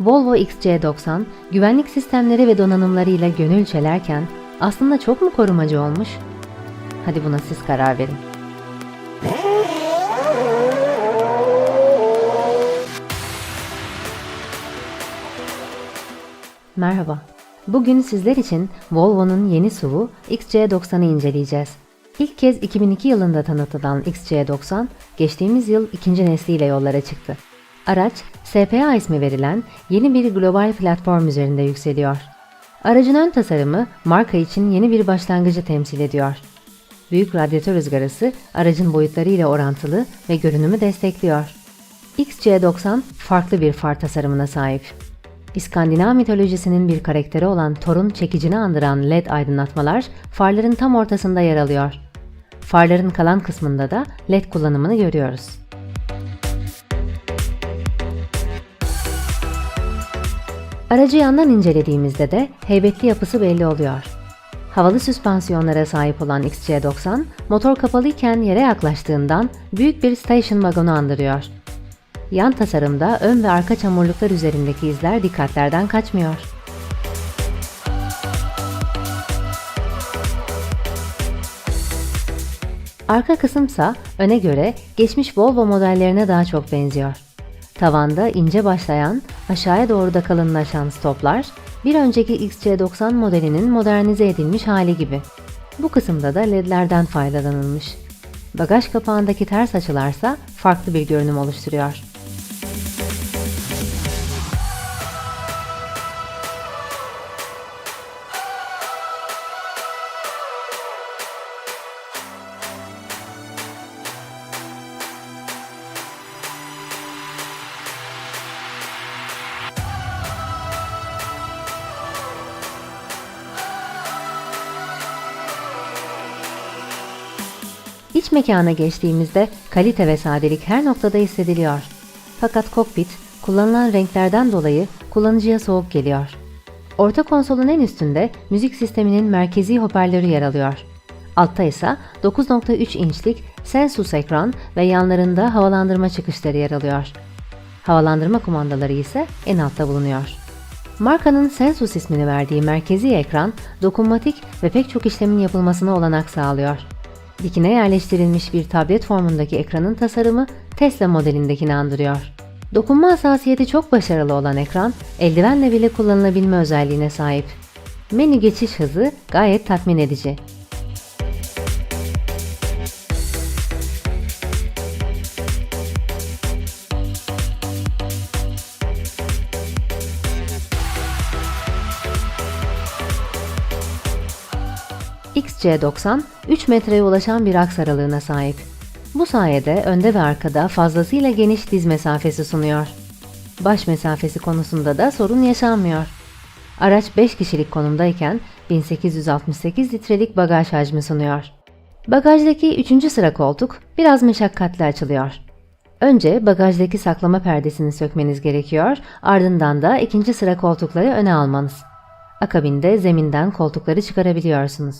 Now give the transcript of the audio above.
Volvo XC90 güvenlik sistemleri ve donanımlarıyla gönül çelerken aslında çok mu korumacı olmuş? Hadi buna siz karar verin. Merhaba. Bugün sizler için Volvo'nun yeni SUV'u XC90'ı inceleyeceğiz. İlk kez 2002 yılında tanıtılan XC90, geçtiğimiz yıl ikinci nesliyle yollara çıktı. Araç, SPA ismi verilen yeni bir global platform üzerinde yükseliyor. Aracın ön tasarımı marka için yeni bir başlangıcı temsil ediyor. Büyük radyatör ızgarası aracın boyutlarıyla orantılı ve görünümü destekliyor. XC90 farklı bir far tasarımına sahip. İskandinav mitolojisinin bir karakteri olan Thor'un çekicini andıran LED aydınlatmalar farların tam ortasında yer alıyor. Farların kalan kısmında da LED kullanımını görüyoruz. Aracı yandan incelediğimizde de heybetli yapısı belli oluyor. Havalı süspansiyonlara sahip olan XC90, motor kapalıyken yere yaklaştığından büyük bir station vagonu andırıyor. Yan tasarımda ön ve arka çamurluklar üzerindeki izler dikkatlerden kaçmıyor. Arka kısımsa öne göre geçmiş Volvo modellerine daha çok benziyor. Tavanda ince başlayan, aşağıya doğru da kalınlaşan stoplar, bir önceki XC90 modelinin modernize edilmiş hali gibi. Bu kısımda da ledlerden faydalanılmış. Bagaj kapağındaki ters açılarsa farklı bir görünüm oluşturuyor. İç mekana geçtiğimizde kalite ve sadelik her noktada hissediliyor. Fakat kokpit kullanılan renklerden dolayı kullanıcıya soğuk geliyor. Orta konsolun en üstünde müzik sisteminin merkezi hoparlörü yer alıyor. Altta ise 9.3 inçlik Sensus ekran ve yanlarında havalandırma çıkışları yer alıyor. Havalandırma kumandaları ise en altta bulunuyor. Markanın Sensus ismini verdiği merkezi ekran, dokunmatik ve pek çok işlemin yapılmasına olanak sağlıyor. Dikine yerleştirilmiş bir tablet formundaki ekranın tasarımı Tesla modelindekini andırıyor. Dokunma hassasiyeti çok başarılı olan ekran, eldivenle bile kullanılabilme özelliğine sahip. Menü geçiş hızı gayet tatmin edici. XC90 3 metreye ulaşan bir aks aralığına sahip. Bu sayede önde ve arkada fazlasıyla geniş diz mesafesi sunuyor. Baş mesafesi konusunda da sorun yaşanmıyor. Araç 5 kişilik konumdayken 1868 litrelik bagaj hacmi sunuyor. Bagajdaki 3. sıra koltuk biraz meşakkatli açılıyor. Önce bagajdaki saklama perdesini sökmeniz gerekiyor, ardından da ikinci sıra koltukları öne almanız. Akabinde zeminden koltukları çıkarabiliyorsunuz.